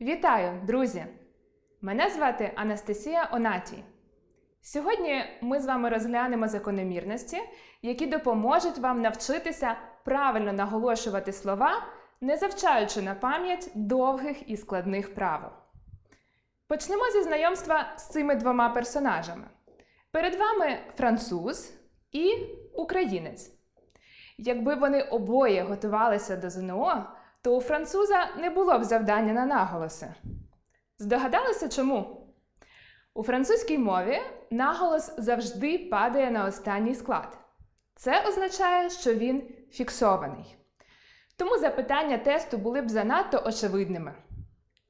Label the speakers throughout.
Speaker 1: Вітаю, друзі! Мене звати Анастасія Онатій. Сьогодні ми з вами розглянемо закономірності, які допоможуть вам навчитися правильно наголошувати слова, не завчаючи на пам'ять довгих і складних правил. Почнемо зі знайомства з цими двома персонажами. Перед вами француз і українець. Якби вони обоє готувалися до ЗНО, то у француза не було б завдання на наголоси. Здогадалися чому? У французькій мові наголос завжди падає на останній склад. Це означає, що він фіксований. Тому запитання тесту були б занадто очевидними.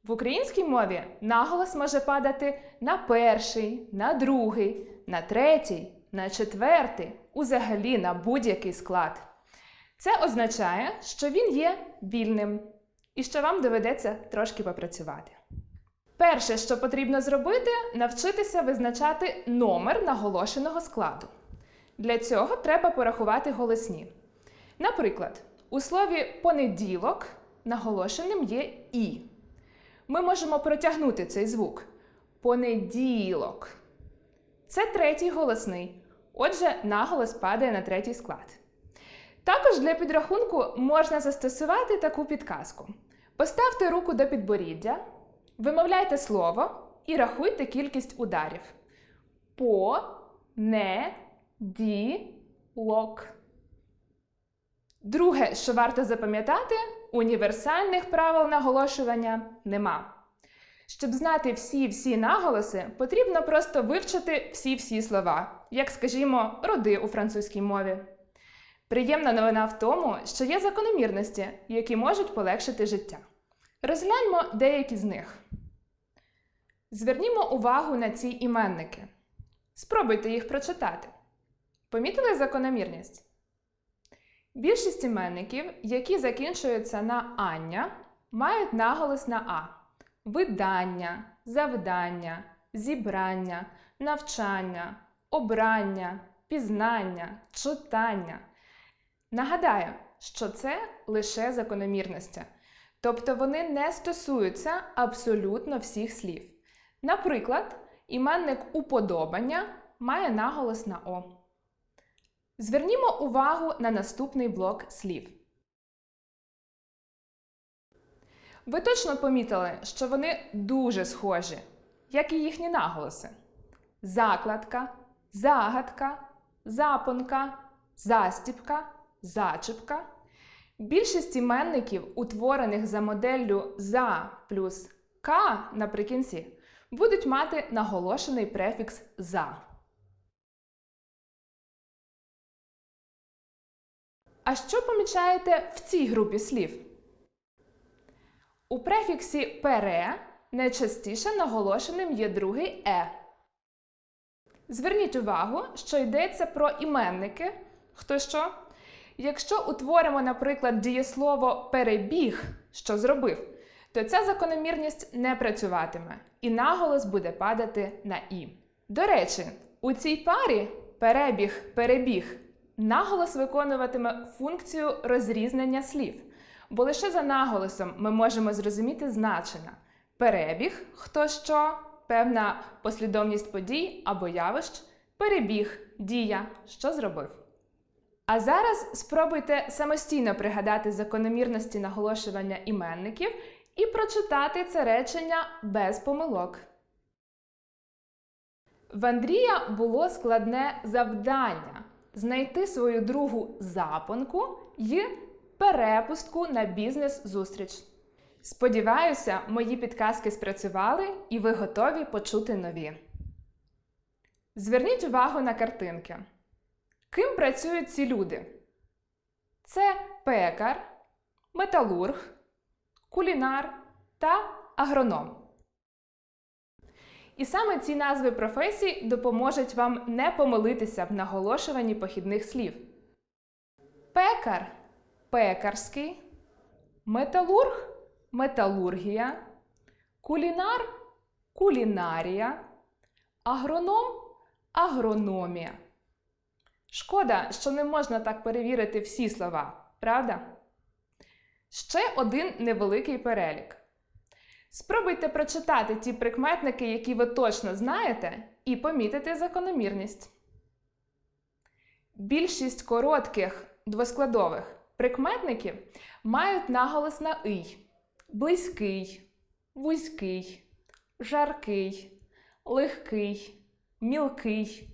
Speaker 1: В українській мові наголос може падати на перший, на другий, на третій, на четвертий, узагалі на будь-який склад. Це означає, що він є вільним і що вам доведеться трошки попрацювати. Перше, що потрібно зробити, навчитися визначати номер наголошеного складу. Для цього треба порахувати голосні. Наприклад, у слові понеділок наголошеним є І. Ми можемо протягнути цей звук. Понеділок. Це третій голосний. Отже, наголос падає на третій склад. Також для підрахунку можна застосувати таку підказку. Поставте руку до підборіддя, вимовляйте слово і рахуйте кількість ударів. По, не, ді, лок. Друге, що варто запам'ятати, універсальних правил наголошування нема. Щоб знати всі-всі наголоси, потрібно просто вивчити всі-всі слова, як, скажімо, роди у французькій мові. Приємна новина в тому, що є закономірності, які можуть полегшити життя. Розгляньмо деякі з них. Звернімо увагу на ці іменники. Спробуйте їх прочитати. Помітили закономірність? Більшість іменників, які закінчуються на ання, мають наголос на А: видання, завдання, зібрання, навчання, обрання, пізнання, читання. Нагадаю, що це лише закономірності, тобто вони не стосуються абсолютно всіх слів. Наприклад, іменник уподобання має наголос на О. Звернімо увагу на наступний блок слів. Ви точно помітили, що вони дуже схожі, як і їхні наголоси: закладка, загадка, запонка, застіпка, зачіпка. Більшість іменників, утворених за моделлю за плюс К наприкінці, будуть мати наголошений префікс за. А що помічаєте в цій групі слів? У префіксі пере найчастіше наголошеним є другий е. Зверніть увагу, що йдеться про іменники. Хто що? Якщо утворимо, наприклад, дієслово перебіг, що зробив, то ця закономірність не працюватиме, і наголос буде падати на і. До речі, у цій парі перебіг, перебіг наголос виконуватиме функцію розрізнення слів, бо лише за наголосом ми можемо зрозуміти значення. Перебіг, хто що, певна послідовність подій або явищ, перебіг, дія, що зробив. А зараз спробуйте самостійно пригадати закономірності наголошування іменників і прочитати це речення без помилок. В Андрія було складне завдання знайти свою другу запонку і перепустку на бізнес-зустріч. Сподіваюся, мої підказки спрацювали і ви готові почути нові. Зверніть увагу на картинки. Ким працюють ці люди? Це пекар, металург, кулінар та агроном. І саме ці назви професій допоможуть вам не помилитися в наголошуванні похідних слів. Пекар пекарський, металург металургія, кулінар кулінарія, агроном агрономія. Шкода, що не можна так перевірити всі слова, правда? Ще один невеликий перелік. Спробуйте прочитати ті прикметники, які ви точно знаєте, і помітити закономірність. Більшість коротких двоскладових прикметників мають наголос на «ий» близький, вузький, жаркий, легкий, мілкий,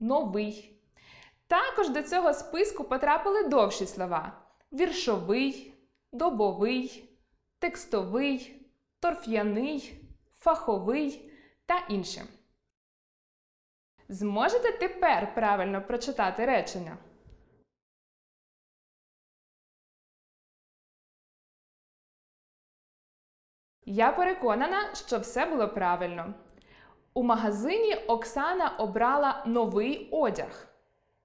Speaker 1: новий. Також до цього списку потрапили довші слова: віршовий, добовий, текстовий, торф'яний, фаховий та інші. Зможете тепер правильно прочитати речення? Я переконана, що все було правильно. У магазині Оксана обрала новий одяг,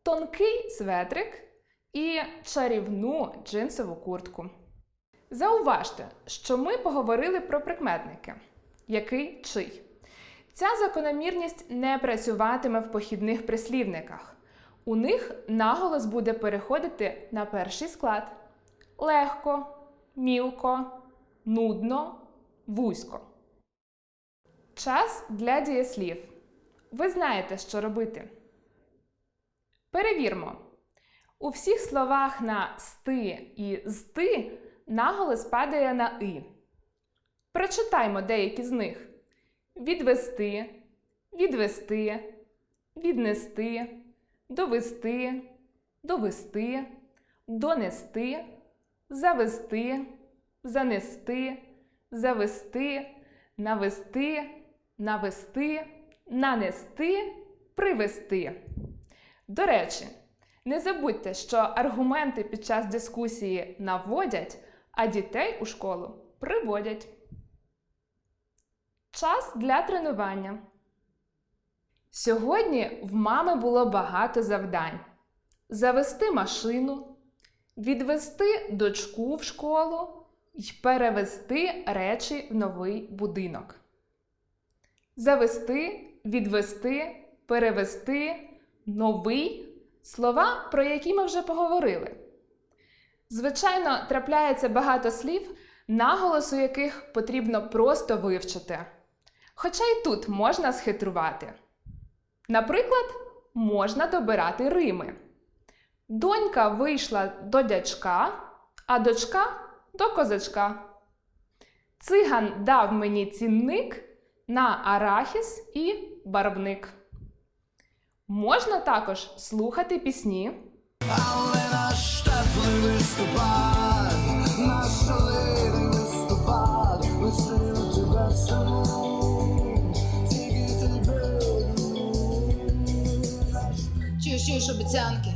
Speaker 1: тонкий светрик і чарівну джинсову куртку. Зауважте, що ми поговорили про прикметники. Який чий. Ця закономірність не працюватиме в похідних прислівниках. У них наголос буде переходити на перший склад: легко, мілко, нудно, вузько. Час для дієслів. Ви знаєте, що робити. Перевірмо. У всіх словах на сти і зти наголос падає на и. Прочитаймо деякі з них: відвести, відвести, віднести, довести, довести, донести, завести, занести, завести, навести, навести, нанести, привести. До речі, не забудьте, що аргументи під час дискусії наводять, а дітей у школу приводять. Час для тренування. Сьогодні в мами було багато завдань: завести машину, відвести дочку в школу і перевести речі в новий будинок. Завести, відвести, перевести новий слова, про які ми вже поговорили. Звичайно, трапляється багато слів, наголосу яких потрібно просто вивчити. Хоча й тут можна схитрувати. Наприклад, можна добирати рими. Донька вийшла до дячка, а дочка до козачка. Циган дав мені цінник на арахіс і барвник. Можна також слухати пісні,
Speaker 2: Але наш теплий листопад, наш шалений листопад, лишив тебе саму, тільки тебе.
Speaker 3: Чуєш, чуєш обіцянки,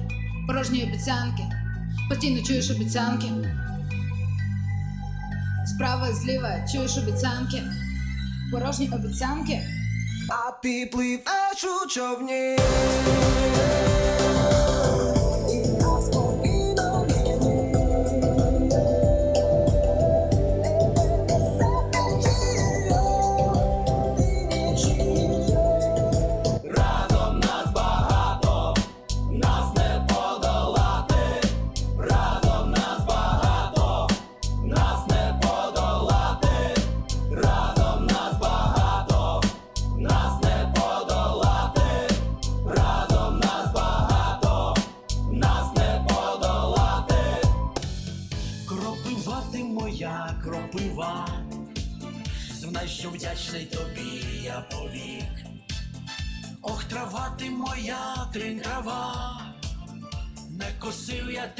Speaker 3: порожні обіцянки, постійно чуєш обіцянки. Справа зліва чуєш обіцянки, порожні обіцянки.
Speaker 2: А ти пливеш у човні.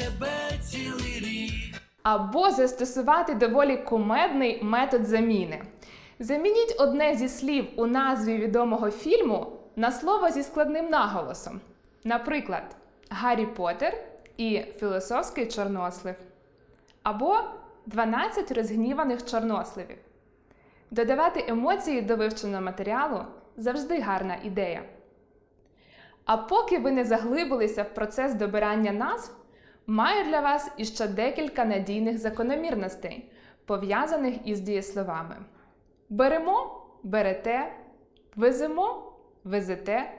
Speaker 2: Тебе цілий рік.
Speaker 1: або застосувати доволі кумедний метод заміни. Замініть одне зі слів у назві відомого фільму на слово зі складним наголосом. Наприклад, Гаррі Поттер і Філософський чорнослив. Або 12 розгніваних чорносливів. Додавати емоції до вивченого матеріалу завжди гарна ідея. А поки ви не заглибилися в процес добирання назв, маю для вас іще декілька надійних закономірностей, пов'язаних із дієсловами. Беремо берете, веземо везете,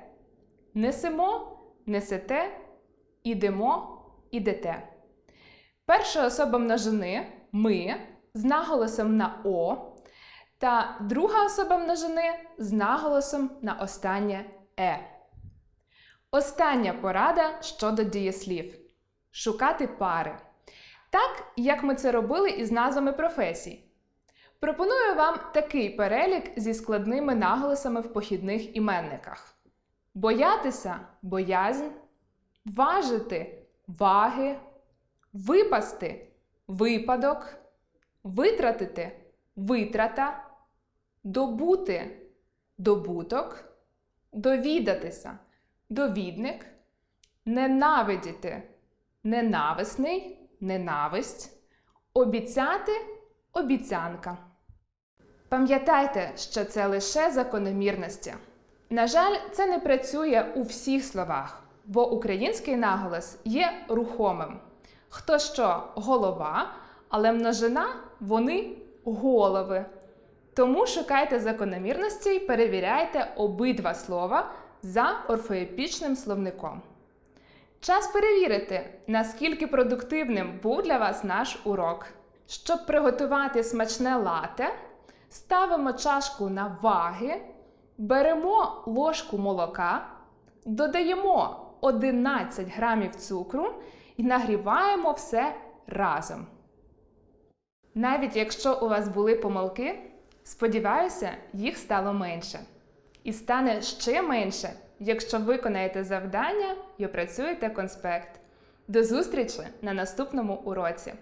Speaker 1: несемо несете, ідемо ідете. Перша особа множини ми з наголосом на О та друга особа множини з наголосом на останнє е. Остання порада щодо дієслів: шукати пари. Так, як ми це робили із назвами професій. Пропоную вам такий перелік зі складними наголосами в похідних іменниках: боятися боязнь, важити ваги, випасти випадок, витратити витрата, добути добуток, довідатися довідник, ненавидіти ненависний, ненависть, обіцяти обіцянка. Пам'ятайте, що це лише закономірності. На жаль, це не працює у всіх словах, бо український наголос є рухомим. Хто що голова, але множина вони голови. Тому шукайте закономірності і перевіряйте обидва слова за орфоепічним словником. Час перевірити, наскільки продуктивним був для вас наш урок. Щоб приготувати смачне лате, ставимо чашку на ваги, беремо ложку молока, додаємо 11 грамів цукру і нагріваємо все разом. Навіть якщо у вас були помилки, сподіваюся, їх стало менше. І стане ще менше, якщо виконаєте завдання і опрацюєте конспект. До зустрічі на наступному уроці!